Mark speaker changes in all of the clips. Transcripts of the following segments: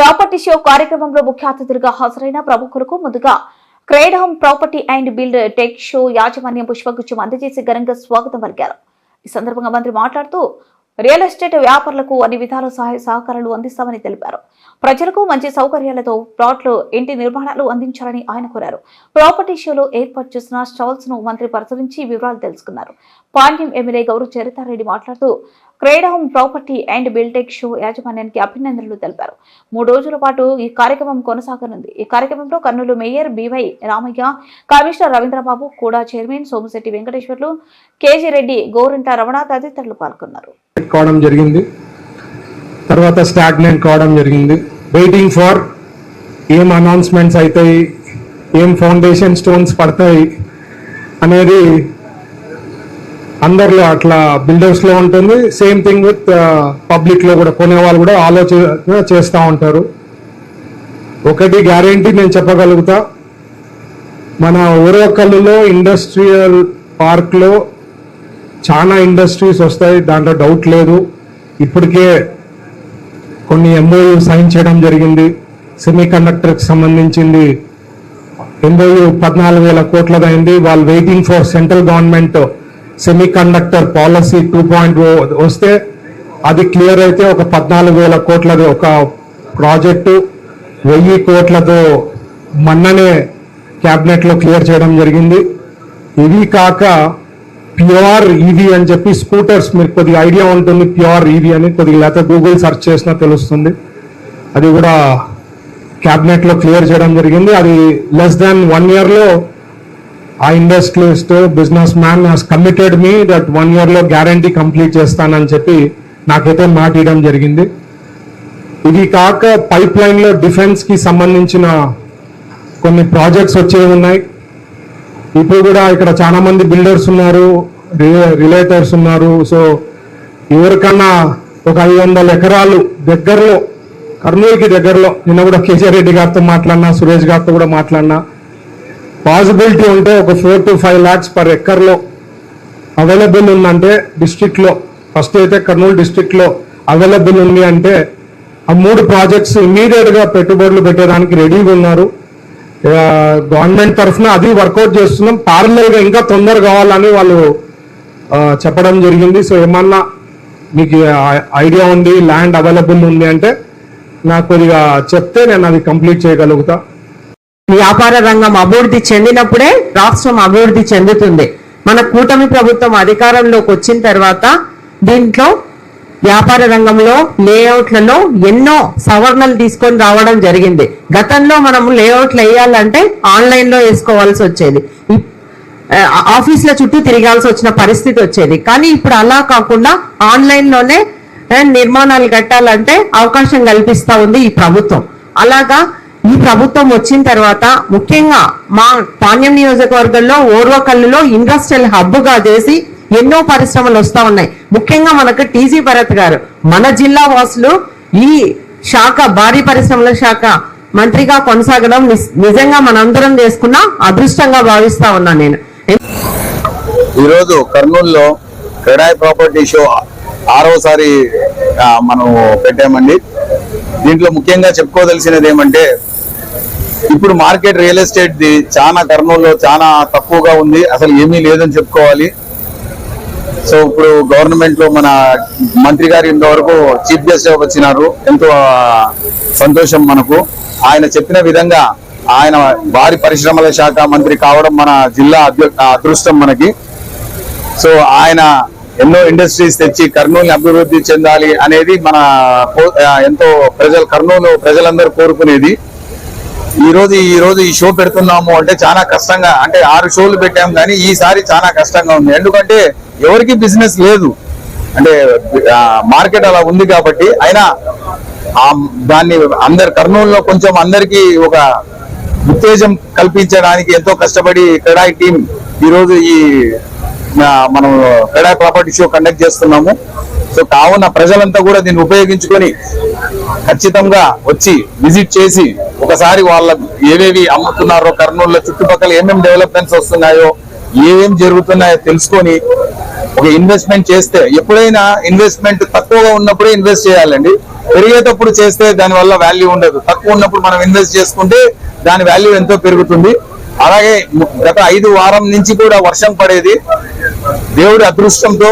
Speaker 1: Property show కార్యక్రమంలో ముఖ్య అతిథులుగా హాజరైన ప్రముఖులకు ముందుగా CREDAI home property and build tech show యాజమాన్యం పుష్పగుచ్చం అందజేసి ఘనంగా స్వాగతం పలికారు. ఈ సందర్భంగా మంత్రి మాట్లాడుతూ రియల్ ఎస్టేట్ వ్యాపారులకు అన్ని విధాల సహాయ సహకారాలు అందిస్తామని తెలిపారు. ప్రజలకు మంచి సౌకర్యాలతో ప్లాట్లు ఇంటి నిర్మాణాలు అందించాలని ఆయన కోరారు. ప్రాపర్టీ షోలో ఏర్పాటు చేసిన స్టాల్స్ను మంత్రి పరిశీలించి వివరాలు తెలుసుకున్నారు. పాండ్యం ఎమ్మెల్యే గౌరవ్ చరితారెడ్డి మాట్లాడుతూ CREDAI home property and buildtech show యాజమాన్యానికి అభినందనలు తెలిపారు. మూడు రోజుల పాటు ఈ కార్యక్రమం కొనసాగనుంది. ఈ కార్యక్రమంలో Kurnool mayor by Ramayya commissioner Ravindra Babu కూడా చైర్మన్ సోమశెట్టి వెంకటేశ్వర్లు కేజీ రెడ్డి గోరింట రమణ తదితరులు పాల్గొన్నారు.
Speaker 2: కావడం జరిగింది. తర్వాత స్టాగ్నెంట్ కావడం జరిగింది. వెయిటింగ్ ఫర్ ఏం అనౌన్స్మెంట్స్ అవుతాయి ఏం ఫౌండేషన్ స్టోన్స్ పడతాయి? అనేది అందరిలో అట్లా బిల్డర్స్లో ఉంటుంది. సేమ్ థింగ్ విత్ పబ్లిక్లో కూడా కొనే వాళ్ళు కూడా ఆలోచన చేస్తూ ఉంటారు. ఒకటి గ్యారంటీ నేను చెప్పగలుగుతా. మన ఓరవకల్లులో ఇండస్ట్రియల్ పార్క్లో చాలా ఇండస్ట్రీస్ వస్తాయి. దాంట్లో డౌట్ లేదు. ఇప్పటికే కొన్ని ఎంఓయూ సైన్ చేయడం జరిగింది. సెమీ కండక్టర్కి సంబంధించింది ఎంఓయూ పద్నాలుగు వేల కోట్లదైంది. వాళ్ళు waiting for central government semiconductor policy two point వస్తే అది క్లియర్ అయితే ఒక పద్నాలుగు వేల కోట్లది ఒక ప్రాజెక్టు వెయ్యి కోట్లతో మొన్ననే క్యాబినెట్లో క్లియర్ చేయడం జరిగింది. ఇవి కాక ప్యూర్ ఈవీ అని చెప్పి స్కూటర్స్ మీరు కొద్దిగా ఐడియా ఉంటుంది ప్యూర్ ఈవీ అని. కొద్దిగా లేకపోతే గూగుల్ సెర్చ్ చేసినా తెలుస్తుంది. అది కూడా క్యాబినెట్లో క్లియర్ చేయడం జరిగింది. అది లెస్ దాన్ వన్ ఇయర్లో ఆ industrialist business man has committed me that one ఇయర్లో గ్యారంటీ కంప్లీట్ చేస్తానని చెప్పి నాకైతే మాట ఇవ్వడం జరిగింది. ఇది కాక పైప్ లైన్లో డిఫెన్స్కి సంబంధించిన కొన్ని ప్రాజెక్ట్స్ వచ్చేవి ఉన్నాయి. ఇప్పుడు కూడా ఇక్కడ చాలా మంది బిల్డర్స్ ఉన్నారు రిలేటర్స్ ఉన్నారు. సో ఎవరికన్నా ఒక ఐదు వందల ఎకరాలు దగ్గరలో కర్నూలుకి దగ్గరలో నిన్న కూడా కేసీఆర్ రెడ్డి గారితో మాట్లాడినా సురేష్ గారితో కూడా మాట్లాడినా పాసిబిలిటీ ఉంటే ఒక four to five lakhs per ఎక్కర్లో available ఉందంటే డిస్టిక్లో ఫస్ట్ అయితే కర్నూలు డిస్టిక్లో అవైలబుల్ ఉంది అంటే ఆ మూడు ప్రాజెక్ట్స్ ఇమీడియట్గా పెట్టుబడులు పెట్టేదానికి రెడీగా ఉన్నారు. గవర్నమెంట్ తరఫున అది వర్కౌట్ చేస్తున్నాం. పారలల్ ఇంకా తొందర కావాలని వాళ్ళు చెప్పడం జరిగింది. సో ఏమన్నా మీకు ఐడియా ఉంది ల్యాండ్ అవైలబుల్ ఉంది అంటే నాకు కొద్దిగా చెప్తే నేను అది కంప్లీట్ చేయగలుగుతా.
Speaker 3: వ్యాపార రంగం అభివృద్ధి చెందినప్పుడే రాష్ట్రం అభివృద్ధి చెందుతుంది. మన కూటమి ప్రభుత్వం అధికారంలోకి వచ్చిన తర్వాత దీంట్లో వ్యాపార రంగంలో లేఅవుట్లలో ఎన్నో సవరణలు తీసుకొని రావడం జరిగింది. గతంలో మనం లేఅవుట్లు వేయాలంటే ఆన్లైన్లో వేసుకోవాల్సి వచ్చేది. ఆఫీసుల చుట్టూ తిరగాల్సి వచ్చిన పరిస్థితి వచ్చేది. కానీ ఇప్పుడు అలా కాకుండా ఆన్లైన్లోనే నిర్మాణాలు కట్టాలంటే అవకాశం కల్పిస్తా ఉంది ఈ ప్రభుత్వం. అలాగా ప్రభుత్వం వచ్చిన తర్వాత ముఖ్యంగా మా పాణ్యం నియోజకవర్గంలో ఓర్వకల్లులో ఇండస్ట్రియల్ హబ్గా చేసి ఎన్నో పరిశ్రమలు వస్తా ఉన్నాయి. ముఖ్యంగా మనకు టీజీ భరత్ గారు మన జిల్లా వాసులు ఈ శాఖ భారీ పరిశ్రమల శాఖ మంత్రిగా కొనసాగడం నిజంగా మనందరం చేసుకున్న అదృష్టంగా భావిస్తా ఉన్నా నేను.
Speaker 4: ఈరోజు కర్నూలులో క్రెడాయ్ ప్రాపర్టీ షో ఆరోసారి మనం పెట్టామండి. దీంట్లో ముఖ్యంగా చెప్పుకోదలసినది ఏమంటే ఇప్పుడు మార్కెట్ రియల్ ఎస్టేట్ ది చాలా కర్నూలులో చాలా తక్కువగా ఉంది. అసలు ఏమీ లేదని చెప్పుకోవాలి. సో ఇప్పుడు గవర్నమెంట్లో మన మంత్రి గారు ఇంతవరకు చీఫ్ గెస్ట్ వచ్చినారు. ఎంతో సంతోషం మనకు. ఆయన చెప్పిన విధంగా ఆయన భారీ పరిశ్రమల శాఖ మంత్రి కావడం మన జిల్లా అదృష్టం మనకి. సో ఆయన ఎన్నో ఇండస్ట్రీస్ తెచ్చి కర్నూలు అభివృద్ధి చెందాలి అనేది మన ఎంతో ప్రజలు కర్నూలు ప్రజలందరూ కోరుకునేది. ఈరోజు ఈరోజు ఈ షో పెడుతున్నాము అంటే చాలా కష్టంగా అంటే ఆరు షోలు పెట్టాం కానీ ఈసారి చాలా కష్టంగా ఉంది. ఎందుకంటే ఎవరికి బిజినెస్ లేదు. అంటే మార్కెట్ అలా ఉంది కాబట్టి అయినా దాన్ని అందరు కర్నూలులో కొంచెం అందరికి ఒక ఉత్తేజం కల్పించడానికి ఎంతో కష్టపడి క్రెడాయి టీం ఈరోజు ఈ మనం క్రీడా ప్రాపర్టీ షో కండక్ట్ చేస్తున్నాము. సో కావున ప్రజలంతా కూడా దీన్ని ఉపయోగించుకొని ఖచ్చితంగా వచ్చి విజిట్ చేసి ఒకసారి వాళ్ళ ఏవేవి అమ్ముతున్నారో కర్నూలులో చుట్టుపక్కల ఏమేమి డెవలప్మెంట్స్ వస్తున్నాయో ఏమేం జరుగుతున్నాయో తెలుసుకొని ఒక ఇన్వెస్ట్మెంట్ చేస్తే ఎప్పుడైనా ఇన్వెస్ట్మెంట్ తక్కువగా ఉన్నప్పుడే ఇన్వెస్ట్ చేయాలండి. పెరిగేటప్పుడు చేస్తే దాని వల్ల వాల్యూ ఉండదు. తక్కువ ఉన్నప్పుడు మనం ఇన్వెస్ట్ చేసుకుంటే దాని వాల్యూ ఎంతో పెరుగుతుంది. అలాగే గత ఐదు వారం నుంచి కూడా వర్షం పడేది. దేవుడి అదృష్టంతో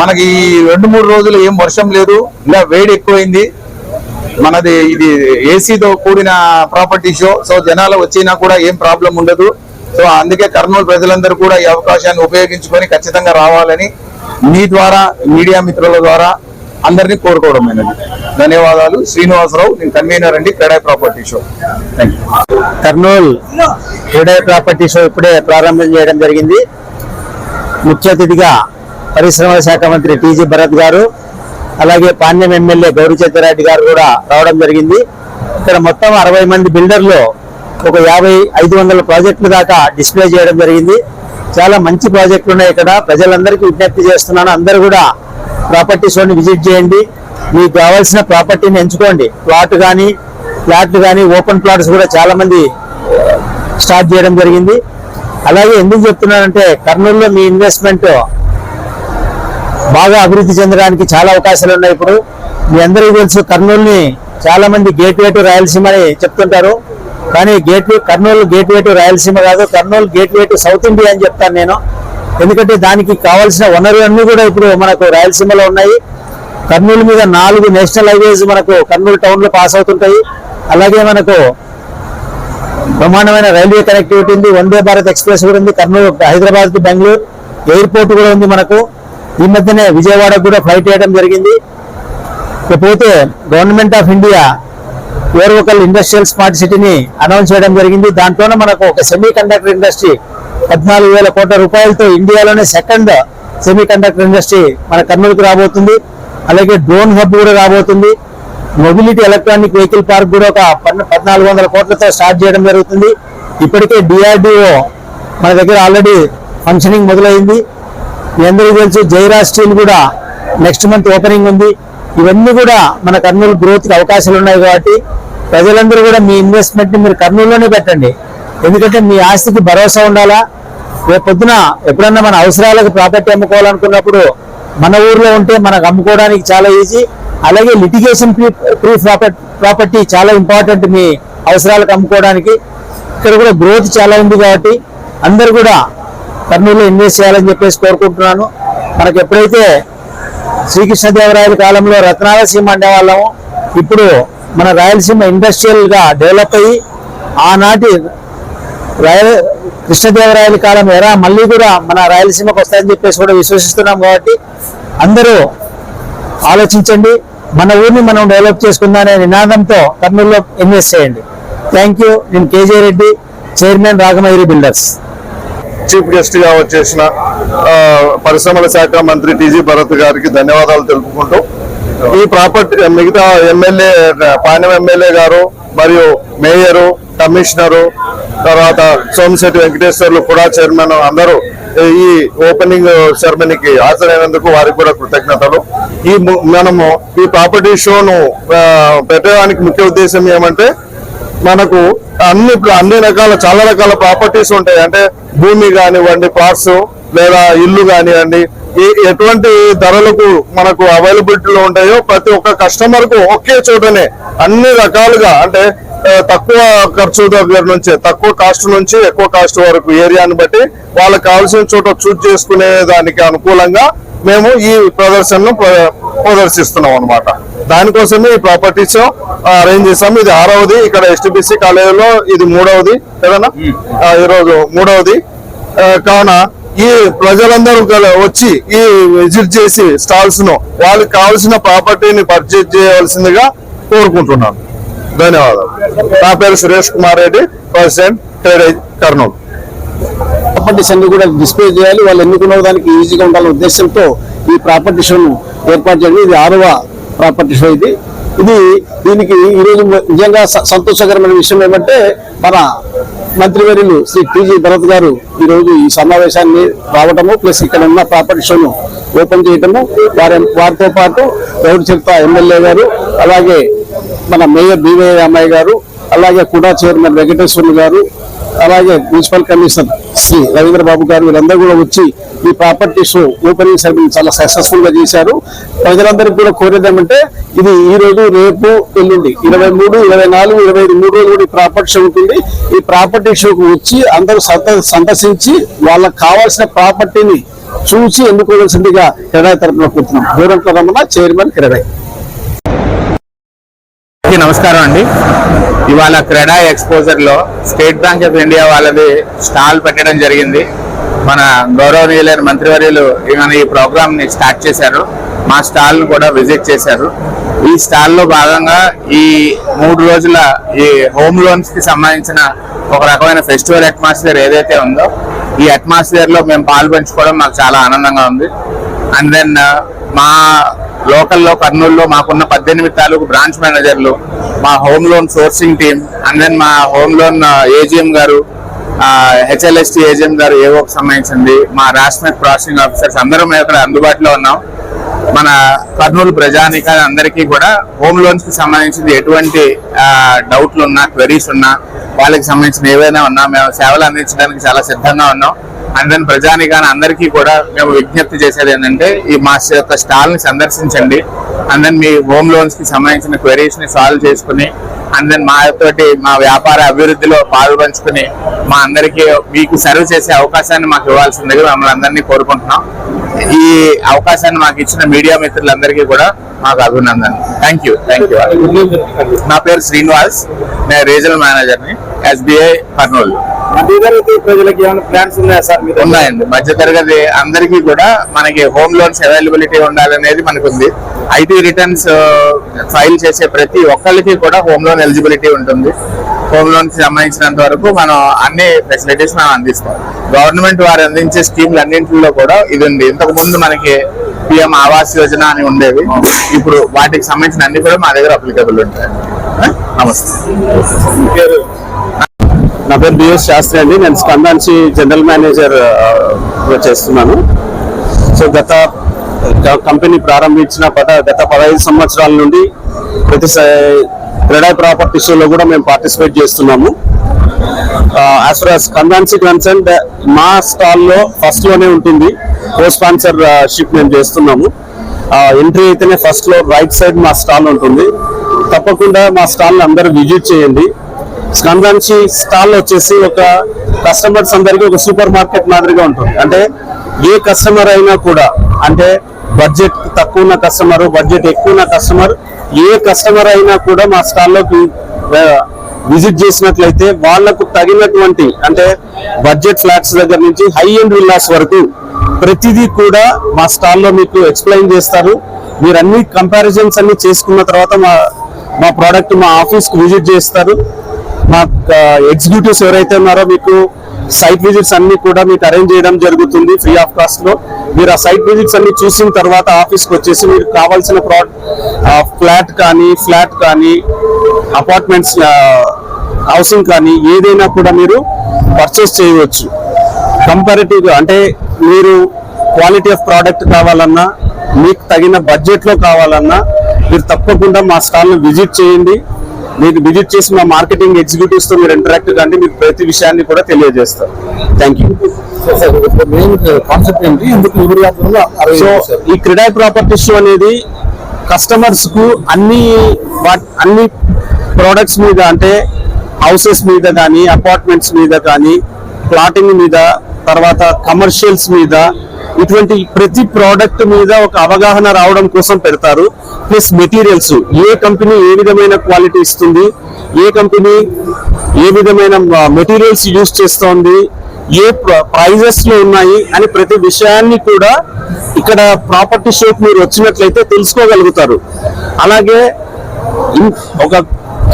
Speaker 4: మనకి ఈ రెండు మూడు రోజులు ఏం వర్షం లేదు. ఇలా వేడి ఎక్కువైంది. మనది ఇది ఏసీతో కూడిన ప్రాపర్టీ షో సో జనాలు వచ్చినా కూడా ఏం ప్రాబ్లం ఉండదు. సో అందుకే కర్నూలు ప్రజలందరూ కూడా ఈ అవకాశాన్ని ఉపయోగించుకొని ఖచ్చితంగా రావాలని మీ ద్వారా మీడియా మిత్రుల ద్వారా అందరినీ కోరుకోవడమైనది ధన్యవాదాలు. శ్రీనివాసరావు నేను కన్వీనర్ అండి. CREDAI property show
Speaker 5: Kurnool CREDAI property show ఇప్పుడే ప్రారంభం చేయడం జరిగింది. ముఖ్య అతిథిగా పరిశ్రమల శాఖ మంత్రి టీజీ భరత్ గారు అలాగే పాణ్యం ఎమ్మెల్యే గౌరీచంద్రారెడ్డి గారు కూడా రావడం జరిగింది. ఇక్కడ మొత్తం అరవై మంది బిల్డర్లు ఒక యాభై ఐదు వందల ప్రాజెక్టులు దాకా డిస్ప్లే చేయడం జరిగింది. చాలా మంచి ప్రాజెక్టులు ఉన్నాయి ఇక్కడ. ప్రజలందరికీ విజ్ఞప్తి చేస్తున్నాను. అందరూ కూడా ప్రాపర్టీ విజిట్ చేయండి. మీకు కావాల్సిన ప్రాపర్టీని ఎంచుకోండి. ప్లాట్ కానీ ఫ్లాట్లు కానీ ఓపెన్ ప్లాట్స్ కూడా చాలా మంది స్టార్ట్ చేయడం జరిగింది. అలాగే ఎందుకు చెప్తున్నానంటే కర్నూలులో మీ ఇన్వెస్ట్మెంట్ బాగా అభివృద్ధి చెందడానికి చాలా అవకాశాలు ఉన్నాయి ఇప్పుడు. మీ అందరికీ తెలుసు కర్నూలుని చాలా మంది గేట్ వే టు రాయలసీమ అని చెప్తుంటారు. కానీ gateway Kurnool gateway to Rayalaseema కాదు Kurnool gateway to South India అని చెప్తాను నేను. ఎందుకంటే దానికి కావాల్సిన వనరులన్నీ కూడా ఇప్పుడు మనకు రాయలసీమలో ఉన్నాయి. కర్నూలు మీద నాలుగు నేషనల్ హైవేస్ మనకు కర్నూలు టౌన్లో పాస్ అవుతుంటాయి. అలాగే మనకు బ్రహ్మాండమైన రైల్వే కనెక్టివిటీ ఉంది. వందే భారత్ ఎక్స్ప్రెస్ కూడా ఉంది. కర్నూలు హైదరాబాద్ టు బెంగళూరు. ఎయిర్పోర్ట్ కూడా ఉంది మనకు. ఈ మధ్యనే విజయవాడకు కూడా ఫ్లైట్ వేయడం జరిగింది. ఇకపోతే government of India Orvakal industrial smart సిటీని అనౌన్స్ చేయడం జరిగింది. దాంట్లోనే మనకు ఒక సెమీ కండక్టర్ ఇండస్ట్రీ పద్నాలుగు వేల కోట్ల రూపాయలతో ఇండియాలోనే సెకండ్ సెమీ కండక్టర్ ఇండస్ట్రీ మన కర్నూలుకు రాబోతుంది. అలాగే డ్రోన్ హబ్ కూడా రాబోతుంది. మొబిలిటీ ఎలక్ట్రానిక్ వెహికల్ పార్క్ కూడా ఒక పద్నాలుగు వందల కోట్లతో స్టార్ట్ చేయడం జరుగుతుంది. ఇప్పటికే డిఆర్డిఓ మన దగ్గర ఆల్రెడీ ఫంక్షనింగ్ మొదలైంది. మీ అందరికీ తెలుసు జైరా స్టీల్ కూడా నెక్స్ట్ మంత్ ఓపెనింగ్ ఉంది. ఇవన్నీ కూడా మన కర్నూలు గ్రోత్కి అవకాశాలు ఉన్నాయి కాబట్టి ప్రజలందరూ కూడా మీ ఇన్వెస్ట్మెంట్ని మీరు కర్నూలులోనే పెట్టండి. ఎందుకంటే మీ ఆస్తికి భరోసా ఉండాలా? రేపు పొద్దున ఎప్పుడన్నా మన అవసరాలకు ప్రాపర్టీ అమ్ముకోవాలనుకున్నప్పుడు మన ఊర్లో ఉంటే మనకు అమ్ముకోవడానికి చాలా ఈజీ అలాగే లిటిగేషన్ ఫ్రీ ప్రాపర్టీ చాలా ఇంపార్టెంట్ మీ అవసరాలకు అమ్ముకోవడానికి. ఇక్కడ కూడా గ్రోత్ చాలా ఉంది కాబట్టి అందరూ కూడా కర్నూలులో ఇన్వెస్ట్ చేయాలని చెప్పేసి కోరుకుంటున్నాను. మనకు ఎప్పుడైతే శ్రీకృష్ణదేవరాయల కాలంలో రత్నాలసీమ అనేవాళ్ళము ఇప్పుడు మన రాయలసీమ ఇండస్ట్రియల్గా డెవలప్ అయ్యి ఆనాటి రాయల కృష్ణదేవరాయల కాలం ఎరా మళ్ళీ కూడా మన రాయలసీమకు వస్తాయని చెప్పేసి కూడా విశ్వసిస్తున్నాం కాబట్టి అందరూ ఆలోచించండి. మన ఊరిని మనం డెవలప్ చేసుకుందామనే నినాదంతో కర్నూలులో ఇన్వెస్ట్ చేయండి. థ్యాంక్ యూ నేను KJ Reddy chairman Raghamagiri builders
Speaker 6: chief గెస్ట్గా వచ్చేసిన పరిశ్రమల శాఖ మంత్రి టీజీ భరత్ గారికి ధన్యవాదాలు తెలుపుకుంటూ ఈ ప్రాపర్టీ మిగతా ఎమ్మెల్యే పాణ్యం ఎమ్మెల్యే గారు మరియు మేయరు కమిషనరు తర్వాత సోమశెట్టి వెంకటేశ్వర్లు కూడా చైర్మన్ అందరూ ఈ ఓపెనింగ్ సెరమనీకి హాజరైనందుకు వారికి కూడా కృతజ్ఞతలు. ఈ ము- మనము ఈ ప్రాపర్టీ షోను పెట్టడానికి ముఖ్య ఉద్దేశం ఏమంటే మనకు అన్ని అన్ని రకాల చాలా రకాల ప్రాపర్టీస్ ఉంటాయి. అంటే భూమి కానివ్వండి ప్లాట్స్ లేదా ఇల్లు కానివ్వండి ఎటువంటి ధరలకు మనకు అవైలబిలిటీలో ఉంటాయో ప్రతి ఒక్క కస్టమర్కు ఒకే చోటనే అన్ని రకాలుగా అంటే తక్కువ ఖర్చు దగ్గర నుంచి తక్కువ కాస్ట్ నుంచి ఎక్కువ కాస్ట్ వరకు ఏరియాని బట్టి వాళ్ళకి కావాల్సిన చోట చూజ్ చేసుకునే దానికి అనుకూలంగా మేము ఈ ప్రదర్శనను ప్ర- ప్రదర్శిస్తున్నాం అన్నమాట. దానికోసమే ఈ ప్రాపర్టీస్ అరేంజ్ చేసాము ఇది ఆరవది ఇక్కడ ఎస్టిబిసి కాలేజీలో ఇది మూడవది కదనా ఈరోజు మూడవది. కావున ఈ ప్రజలందరూ కల- వచ్చి ఈ విజిట్ చేసి స్టాల్స్ను వాళ్ళకి కావాల్సిన ప్రాపర్టీని పర్చేజ్ చేయవలసిందిగా కోరుకుంటున్నాను. ధన్యవాదాలు. నా పేరు Suresh Kumar Reddy president trade Kurnool.
Speaker 5: Properties అన్ని కూడా డిస్ప్లే చేయాలి. వాళ్ళు ఎన్నుకున్న దానికి ఈజీగా ఉండాలనే ఉద్దేశంతో ఈ ప్రాపర్టీ షోను ఏర్పాటు చేయడం. ఇది ఆరవ ప్రాపర్టీ షో ఇది. ఇది దీనికి ఈరోజు నిజంగా స- సంతోషకరమైన విషయం ఏమంటే మన మంత్రివర్యులు శ్రీ టీజీ భరత్ గారు ఈరోజు ఈ సమావేశాన్ని రావటము ప్లస్ ఇక్కడ ఉన్న ప్రాపర్టీ షోను ఓపెన్ చేయటము వారి వారితో పాటు గౌడ్ చిరుత ఎమ్మెల్యే గారు అలాగే మన మేయర్ బీవై అమ్మాయి గారు అలాగే కుడా చైర్మన్ వెంకటేశ్వర్లు గారు
Speaker 7: అలాగే మున్సిపల్ కమిషనర్ శ్రీ రవీంద్ర బాబు గారు వీళ్ళందరూ కూడా వచ్చి ఈ ప్రాపర్టీ షో ఓపెనింగ్ సెరమనీ చాలా సక్సెస్ఫుల్గా చేశారు. ప్రజలందరికీ కూడా కోరేది ఏమంటే ఇది ఈ రోజు రేపు ఎల్లుండి ఇరవై మూడు ఇరవై నాలుగు ఇరవై ఐదు మూడు రోజులు కూడా ఈ ప్రాపర్టీ షో ఉంటుంది. ఈ ప్రాపర్టీ షోకు వచ్చి అందరూ సందర్శించి వాళ్ళకి కావాల్సిన ప్రాపర్టీని చూసి ఎన్నుకోవాల్సిందిగా కిరడాయి తరపున కూర్చున్నాం దూరం రమణ చైర్మన్ కిరడాయి
Speaker 8: నమస్కారం అండి. ఇవాళ క్రెడా ఎక్స్పోజర్లో స్టేట్ బ్యాంక్ ఆఫ్ ఇండియా వాళ్ళది స్టాల్ పెట్టడం జరిగింది. మన గౌరవనీయులైన మంత్రివర్యులు మన ఈ ప్రోగ్రామ్ని స్టార్ట్ చేశారు. మా స్టాల్ను కూడా విజిట్ చేశారు. ఈ స్టాల్లో భాగంగా ఈ మూడు రోజుల ఈ హోమ్ లోన్స్కి సంబంధించిన ఒక రకమైన ఫెస్టివల్ అట్మాస్ఫియర్ ఏదైతే ఉందో ఈ అట్మాస్ఫియర్లో మేము పాల్పంచుకోవడం మాకు చాలా ఆనందంగా ఉంది. అండ్ దెన్ మా లోకల్లో కర్నూలులో మాకున్న పద్దెనిమిది తాలూకు బ్రాంచ్ మేనేజర్లు మా home loan sourcing team and then మా హోమ్ లోన్ ఏజిఎం గారు హెచ్ఎల్ఎస్టి ఏజిఎం గారు ఏవోకి సంబంధించింది మా రాష్ట్ర ప్రాసెసింగ్ ఆఫీసర్స్ అందరం మేము ఇక్కడ అందుబాటులో ఉన్నాం. మన కర్నూలు ప్రజానిక అందరికీ కూడా హోమ్ లోన్స్కి సంబంధించింది ఎటువంటి డౌట్లు ఉన్నా క్వెరీస్ ఉన్నా వాళ్ళకి సంబంధించిన ఏవైనా ఉన్నా మేము సేవలు అందించడానికి చాలా సిద్ధంగా ఉన్నాం. అండ్ దెన్ ప్రజానికాన్ని అందరికీ కూడా మేము విజ్ఞప్తి చేసేది ఏంటంటే ఈ మా యొక్క స్టాల్ని సందర్శించండి. అండ్ దెన్ మీ హోమ్ లోన్స్కి సంబంధించిన క్వెరీస్ని సాల్వ్ చేసుకుని అండ్ దెన్ మా తోటి మా వ్యాపార అభివృద్ధిలో పాలు పంచుకుని మా అందరికీ మీకు సర్వ్ చేసే అవకాశాన్ని మాకు ఇవ్వాల్సిందిగా మమ్మల్ని అందరినీ కోరుకుంటున్నాం. ఈ అవకాశాన్ని మాకు ఇచ్చిన మీడియా మిత్రులందరికీ కూడా మాకు అభినందన థ్యాంక్ యూ థ్యాంక్ యూ నా పేరు శ్రీనివాస్. నేను రీజనల్ మేనేజర్ని ఎస్బీఐ కర్నూలు
Speaker 7: ప్రజలకు ఏమైనా ప్లాన్స్ ఉన్నాయా సార్
Speaker 8: ఉన్నాయండి. మధ్య తరగతి అందరికీ కూడా మనకి హోమ్ లోన్స్ అవైలబిలిటీ ఉండాలనేది మనకు ఉంది ఐటీ రిటర్న్స్ ఫైల్ చేసే ప్రతి ఒక్కరికి కూడా హోమ్ లోన్ ఎలిజిబిలిటీ ఉంటుంది. హోమ్ లోన్కి సంబంధించినంత వరకు మనం అన్ని ఫెసిలిటీస్ మనం అందిస్తాం. గవర్నమెంట్ వారు అందించే స్కీమ్లు అన్నింటిలో కూడా ఇది ఉంది. ఇంతకు ముందు మనకి పిఎం ఆవాస్ యోజన అని ఉండేవి. ఇప్పుడు వాటికి సంబంధించిన అన్ని కూడా మా దగ్గర అప్లికబుల్ ఉంటాయి? నమస్తే.
Speaker 7: నా పేరు బిఎస్ శాస్త్రి అండి. నేను స్కందాన్సి జనరల్ మేనేజర్ చేస్తున్నాను. సో గత కంపెనీ ప్రారంభించిన పద గత పదహైదు సంవత్సరాల నుండి ప్రతి క్రీడా ప్రాపర్టీ షోలో కూడా మేము పార్టిసిపేట్ చేస్తున్నాము. యాజ్ ఫర్ స్కందాన్సి కన్సర్న్ మా స్టాల్లో ఫస్ట్లోనే ఫస్ట్ ఉంటుంది. కో స్పాన్సర్ షిప్ మేము చేస్తున్నాము. ఎంట్రీ అయితేనే ఫస్ట్లో రైట్ సైడ్ మా స్టాల్ ఉంటుంది. తప్పకుండా మా స్టాల్ని అందరూ విజిట్ చేయండి. స్కందాన్సి స్టాల్ వచ్చేసి ఒక కస్టమర్స్ అందరికీ ఒక సూపర్ మార్కెట్ మాదిరిగా ఉంటుంది. అంటే ఏ కస్టమర్ అయినా కూడా అంటే బడ్జెట్ తక్కువ ఉన్న కస్టమర్ బడ్జెట్ ఎక్కువ ఉన్న కస్టమర్ ఏ కస్టమర్ అయినా కూడా మా స్టాల్లోకి విజిట్ చేసినట్లయితే వాళ్ళకు తగినటువంటి అంటే బడ్జెట్ ఫ్లాట్స్ దగ్గర నుంచి హై అండ్ విల్లాస్ వరకు ప్రతిదీ కూడా మా స్టాల్లో మీకు ఎక్స్ప్లెయిన్ చేస్తారు. మీరు అన్ని కంపారిజన్స్ అన్ని చేసుకున్న తర్వాత మా మా ప్రోడక్ట్ మా ఆఫీస్కి విజిట్ చేస్తారు. మా ఎగ్జిక్యూటివ్స్ ఎవరైతే ఉన్నారో మీకు సైట్ విజిట్స్ అన్ని కూడా మీకు అరేంజ్ చేయడం జరుగుతుంది ఫ్రీ ఆఫ్ కాస్ట్లో. మీరు ఆ సైట్ విజిట్స్ అన్ని చూసిన తర్వాత ఆఫీస్కి వచ్చేసి మీకు కావాల్సిన ఫ్లాట్ కానీ ఫ్లాట్ కానీ అపార్ట్మెంట్స్ హౌసింగ్ కానీ ఏదైనా కూడా మీరు పర్చేస్ చేయవచ్చు. కంపారిటివ్గా అంటే మీరు క్వాలిటీ ఆఫ్ ప్రోడక్ట్ కావాలన్నా మీకు తగిన బడ్జెట్లో కావాలన్నా మీరు తప్పకుండా మా స్టాల్ని విజిట్ చేయండి. మీరు విజిట్ చేసి మా మార్కెటింగ్ ఎగ్జిక్యూటివ్స్తో మీరు ఇంటరాక్ట్ కండి మీకు ప్రతి విషయాన్ని కూడా తెలియజేస్తారు. థ్యాంక్ యూ సో ఈ క్రీడా ప్రాపర్టీ షో అనేది కస్టమర్స్కు అన్ని అన్ని ప్రోడక్ట్స్ మీద అంటే హౌసెస్ మీద కానీ అపార్ట్మెంట్స్ మీద కానీ ప్లాటింగ్ మీద తర్వాత కమర్షియల్స్ మీద ఇటువంటి ప్రతి ప్రోడక్ట్ మీద ఒక అవగాహన రావడం కోసం పెడతారు. ప్లస్ మెటీరియల్స్ ఏ కంపెనీ ఏ విధమైన క్వాలిటీ ఇస్తుంది ఏ కంపెనీ ఏ విధమైన మెటీరియల్స్ యూజ్ చేస్తోంది ఏ ప్రైజెస్లో ఉన్నాయి అని ప్రతి విషయాన్ని కూడా ఇక్కడ ప్రాపర్టీ షోకి మీరు వచ్చినట్లయితే తెలుసుకోగలుగుతారు. అలాగే ఒక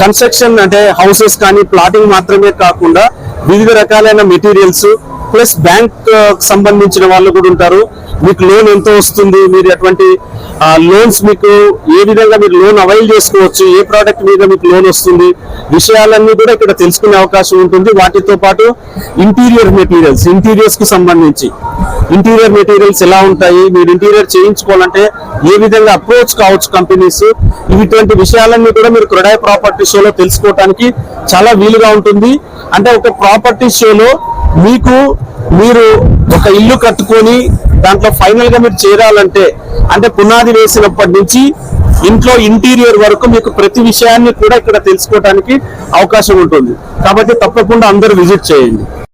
Speaker 7: కన్స్ట్రక్షన్ అంటే హౌసెస్ కానీ ప్లాటింగ్ మాత్రమే కాకుండా వివిధ రకాలైన మెటీరియల్స్ ప్లస్ బ్యాంక్ సంబంధించిన వాళ్ళు కూడా ఉంటారు. మీకు లోన్ ఎంత వస్తుంది? మీరు ఎటువంటి లోన్స్ మీకు ఏ విధంగా మీరు లోన్ అవైల్ చేసుకోవచ్చు? ఏ ప్రోడక్ట్ మీద మీకు లోన్ వస్తుంది? విషయాలన్నీ కూడా ఇక్కడ తెలుసుకునే అవకాశం ఉంటుంది. వాటితో పాటు ఇంటీరియర్ మెటీరియల్స్ ఇంటీరియర్స్కు సంబంధించి. ఇంటీరియర్ మెటీరియల్స్ ఎలా ఉంటాయి? మీరు ఇంటీరియర్ చేయించుకోవాలంటే ఏ విధంగా అప్రోచ్ కావచ్చు కంపెనీస్? ఇటువంటి విషయాలన్నీ కూడా మీరు క్రొడాయ్ ప్రాపర్టీ షోలో తెలుసుకోవడానికి చాలా వీలుగా ఉంటుంది. అంటే ఒక ప్రాపర్టీ షోలో మీకు మీరు ఒక ఇల్లు కట్టుకొని దాంట్లో ఫైనల్గా మీరు చేరాలంటే అంటే పునాది వేసినప్పటి నుంచి ఇంట్లో ఇంటీరియర్ వరకు మీకు ప్రతి విషయాన్ని కూడా ఇక్కడ తెలుసుకోవడానికి అవకాశం ఉంటుంది. కాబట్టి తప్పకుండా అందరూ విజిట్ చేయండి.